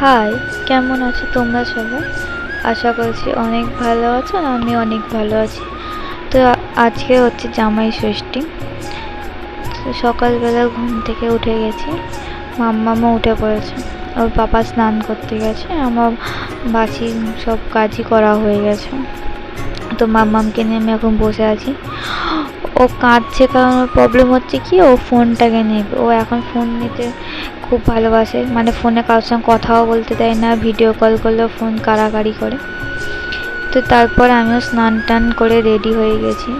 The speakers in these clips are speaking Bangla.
হাই, কেমন আছো তোমরা সবাই? আশা করছি অনেক ভালো আছো আর আমি অনেক ভালো আছি। তো আজকে হচ্ছে জামাই ষষ্ঠী। তো সকালবেলা ঘুম থেকে উঠে গেছি। মাম্মামও উঠে পড়েছে। ওর পাপা স্নান করতে গেছে। আমার বাসি সব কাজই করা হয়ে গেছে। তো মাম্মামকে নিয়ে আমি এখন বসে আছি। ও কাঁদছে কারণ প্রবলেম হচ্ছে কি? ও ফোনটাকে নেবে। ও এখন ফোন নিতে খুব ভালোবাসে। মানে ফোনে কারোর সঙ্গে কথাও বলতে দেয় না ভিডিও কল করলেও ফোন কাড়াকাড়ি করে। তো তারপর আমিও স্নান টান করে রেডি হয়ে গেছি।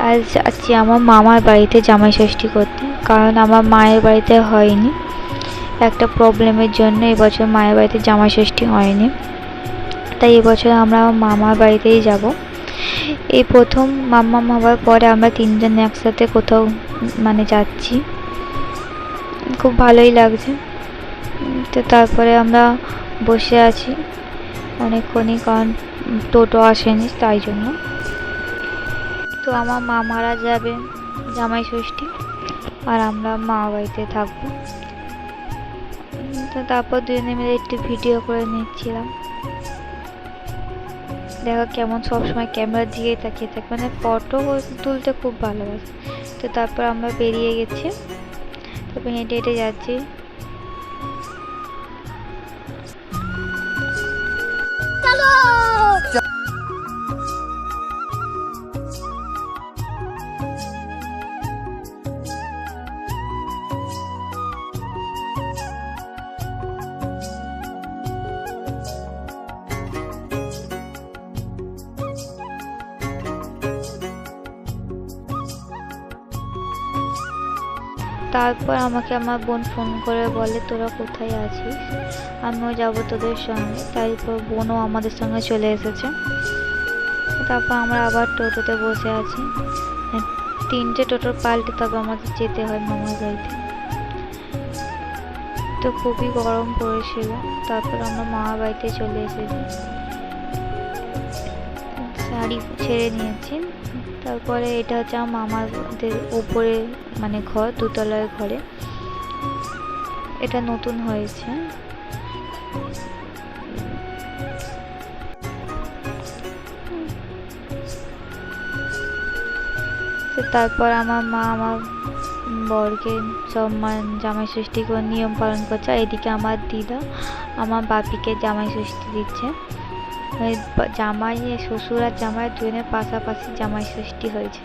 আজ যাচ্ছি আমার মামার বাড়িতে জামাই ষষ্ঠী করতে। কারণ আমার মায়ের বাড়িতে হয়নি। একটা প্রবলেমের জন্য এবছর মায়ের বাড়িতে জামাই ষষ্ঠী হয়নি। তাই এবছর আমরা আমার মামার বাড়িতেই যাব। এই প্রথম মাম্মা হওয়ার পরে আমরা তিনজন একসাথে কোথাও মানে যাচ্ছি। খুব ভালোই লাগছে। তো তারপরে আমরা বসে আছি। অনেকক্ষণই কারণ টোটো আসেনি, তাই জন্য। তো আমার মামারা যাবে, জামাই ষষ্ঠী। আর আমরা মা বাড়িতে থাকব। তো তারপর দুজনে মিলে একটু ভিডিও করে নিচ্ছিলাম। দেখো কেমন সবসময় ক্যামেরার দিকেই তাকিয়ে থাকে। মানে ফটো তুলতে খুব ভালোবাসে। তো তারপর আমরা বেরিয়ে গেছি। তারপর হেঁটে হেঁটে যাচ্ছি। তারপর আমাকে আমার বোন ফোন করে বলে, তোরা কোথায় আছিস? আমিও যাব তোদের সঙ্গে। তারপর বোনও আমাদের সঙ্গে চলে এসেছে। তারপর আমরা আবার টোটোতে বসে আছি। তিনটে টোটোর পাল্টে তবে আমাদের যেতে হয় মামার বাড়িতে। তো খুবই গরম পড়েছিল। তারপর আমরা মামার বাড়িতে চলে এসেছি। শাড়ি ছেড়ে নিয়েছি। তারপরে এটা হচ্ছে আমার মামাদের উপরে মানে ঘর, দুতলার ঘরে। এটা নতুন হয়েছে। তারপর আমার মা আমার বরকে সব জামাই ষষ্ঠী করে নিয়ম পালন করছে। এদিকে আমার দিদা, আমার বাপিকে জামাই ষষ্ঠী দিচ্ছে। জামাই শ্বশুর আর জামাই দুজনের পাশাপাশি জামাই ষষ্ঠী হয়েছে।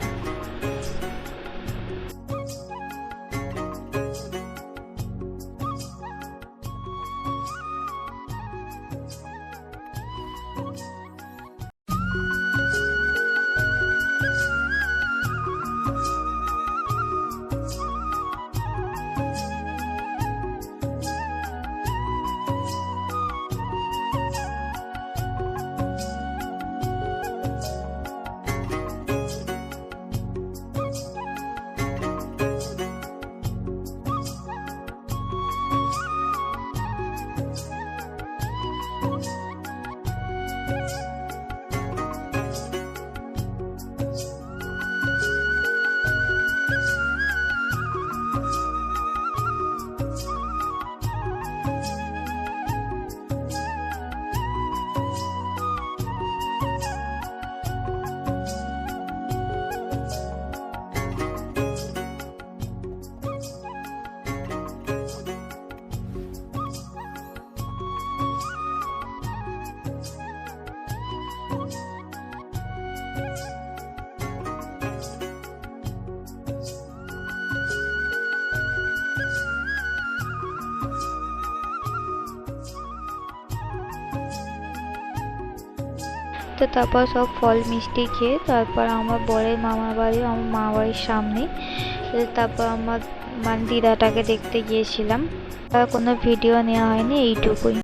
তো তারপর সব ফল মিষ্টি খেয়ে তারপর আমার বরের মামার বাড়ি, আমার মা বাড়ির সামনে। তারপর আমার মানে দিদাটাকে দেখতে গিয়েছিলাম। আর কোনো ভিডিও নেওয়া হয়নি, এইটুকুই।